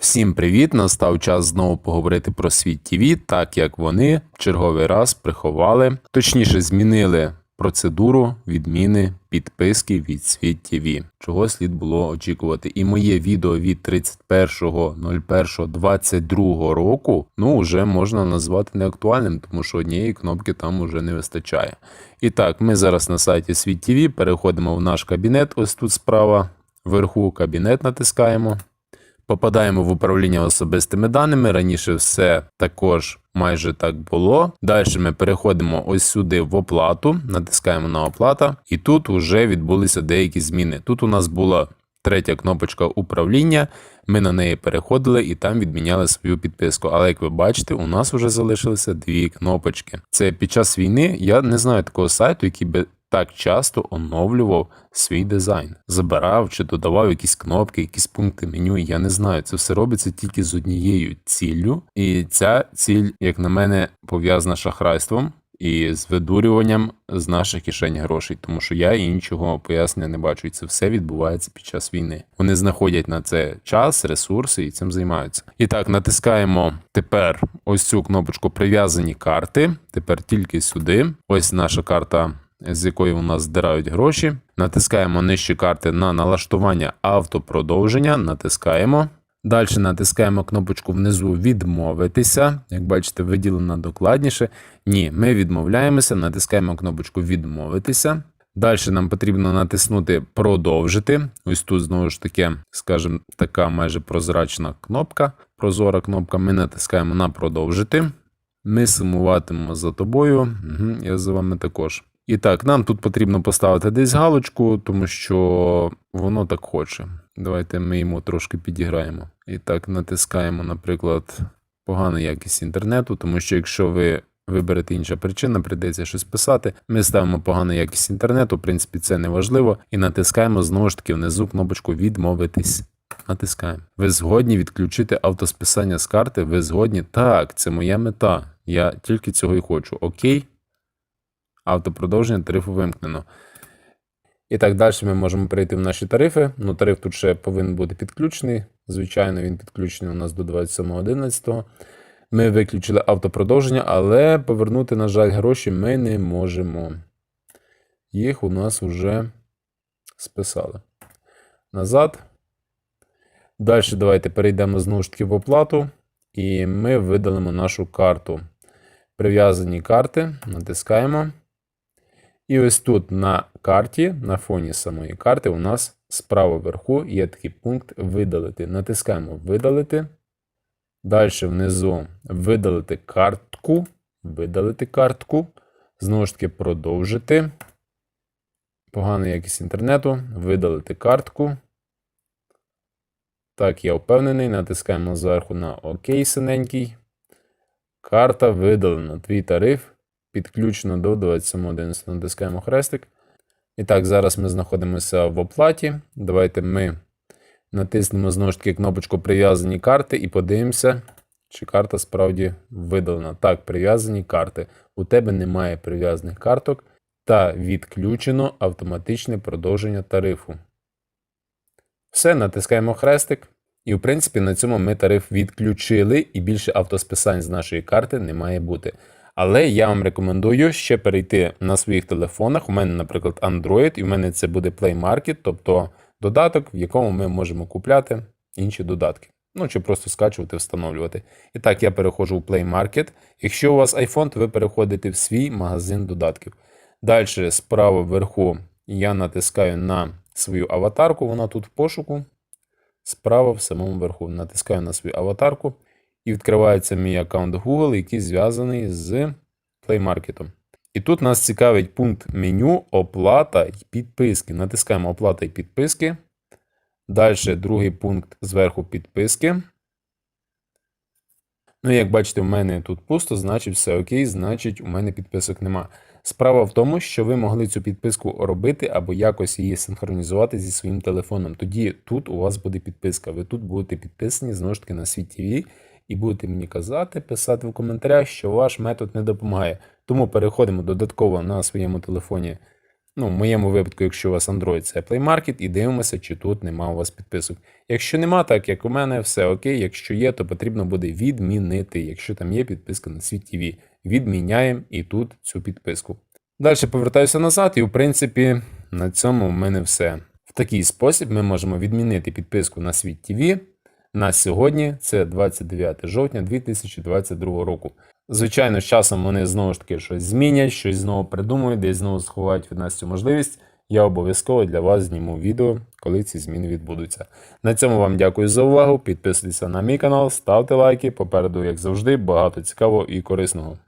Всім привіт! Настав час знову поговорити про світ ТВ, так як вони в черговий раз приховали, точніше змінили процедуру відміни підписки від світ ТВ, чого слід було очікувати. І моє відео від 31.01.22 року ну вже можна назвати неактуальним, тому що однієї кнопки там уже не вистачає. І так, ми зараз на сайті Світ ТВ переходимо в наш кабінет. Ось тут справа вверху кабінет натискаємо. Попадаємо в управління особистими даними. Раніше все також майже так було. Далі ми переходимо ось сюди в оплату, натискаємо на оплата, і тут вже відбулися деякі зміни. Тут у нас була третя кнопочка управління. Ми на неї переходили і там відміняли свою підписку. Але як ви бачите, у нас вже залишилися дві кнопочки. Це під час війни я не знаю такого сайту, який би так часто оновлював свій дизайн, забирав чи додавав якісь кнопки, якісь пункти меню. Я не знаю. Це все робиться тільки з однією ціллю, і ця ціль, як на мене, пов'язана з шахрайством. І з видурюванням з наших кишень грошей, тому що я іншого пояснення не бачу, і це все відбувається під час війни. Вони знаходять на це час, ресурси і цим займаються. І так, натискаємо тепер ось цю кнопочку Прив'язані карти. Тепер тільки сюди. Ось наша карта з якої у нас здирають гроші. Натискаємо нижче карти на налаштування автопродовження. Натискаємо. Далі натискаємо кнопочку внизу відмовитися. Як бачите, виділено докладніше. Ні, ми відмовляємося, натискаємо кнопочку відмовитися. Далі нам потрібно натиснути продовжити. Ось тут знову ж таки, скажімо, така майже прозрачна кнопка, прозора кнопка. Ми натискаємо на продовжити. Ми сумуватимемо за тобою. Угу, Я за вами також. І так, нам тут потрібно поставити десь галочку, тому що воно так хоче. Давайте ми йому трошки підіграємо. І так, натискаємо, наприклад, погана якість інтернету, тому що якщо ви виберете інша причина, прийдеться щось писати. Ми ставимо погану якість інтернету, в принципі, це не важливо. І натискаємо знову ж таки внизу кнопочку відмовитись. Натискаємо. Ви згодні відключити автосписання з карти? Ви згодні? Так, це моя мета. Я тільки цього і хочу. Окей. Автопродовження тарифу вимкнено. І так далі ми можемо перейти в наші тарифи. Ну, тариф тут ще повинен бути підключений. Звичайно, він підключений у нас до 27.11. Ми виключили автопродовження, але повернути, на жаль, гроші ми не можемо. Їх у нас вже списали. Назад. Далі давайте перейдемо знову ж таки в оплату. І ми видалимо нашу карту. Прив'язані карти. Натискаємо. І ось тут на карті, на фоні самої карти, у нас справа вверху є такий пункт видалити. Натискаємо видалити. Далі внизу видалити картку. Видалити картку. Знову ж таки, продовжити. Погана якість інтернету. Видалити картку. Так, я впевнений. Натискаємо зверху на ОК синенький. Карта видалена. Твій тариф підключено до 27.11. Натискаємо хрестик. І так, зараз ми знаходимося в оплаті. Давайте ми натиснемо знову ж таки кнопочку Прив'язані карти і подивимося, чи карта справді видалена. Так, прив'язані карти. У тебе немає прив'язаних карток та відключено автоматичне продовження тарифу. Все, натискаємо хрестик. І, в принципі, на цьому ми тариф відключили, і більше автосписань з нашої карти не має бути. Але я вам рекомендую ще перейти на своїх телефонах. У мене, наприклад, Android, і в мене це буде Play Market, тобто додаток, в якому ми можемо купляти інші додатки. Ну, чи просто скачувати, встановлювати. І так, я переходжу в Play Market. Якщо у вас iPhone, то ви переходите в свій магазин додатків. Далі, справа вверху, я натискаю на свою аватарку, вона тут в пошуку. Справа в самому верху. Натискаю на свою аватарку. І відкривається мій аккаунт Google, який зв'язаний з Play Market. І тут нас цікавить пункт меню оплата і підписки. Натискаємо оплата і підписки. Далі другий пункт зверху підписки. Ну, як бачите, у мене тут пусто, значить все окей, значить, у мене підписок нема. Справа в тому, що ви могли цю підписку робити або якось її синхронізувати зі своїм телефоном. Тоді тут у вас буде підписка. Ви тут будете підписані знову ж таки на свій ТВ і будете мені казати, писати в коментарях, що ваш метод не допомагає. Тому переходимо додатково на своєму телефоні Ну, в моєму випадку, якщо у вас Android, це Play Market, і дивимося, чи тут нема у вас підписок. Якщо нема, так як у мене, все окей. Якщо є, то потрібно буде відмінити. Якщо там є підписка на світ TV, відміняємо і тут цю підписку. Далі повертаюся назад, і в принципі на цьому в мене все. В такий спосіб ми можемо відмінити підписку на світ TV на сьогодні, це 29 жовтня 2022 року. Звичайно, з часом вони знову ж таки щось змінять, щось знову придумають, десь знову сховають від нас цю можливість. Я обов'язково для вас зніму відео, коли ці зміни відбудуться. На цьому вам дякую за увагу. Підписуйтесь на мій канал, ставте лайки. Попереду, як завжди, багато цікавого і корисного.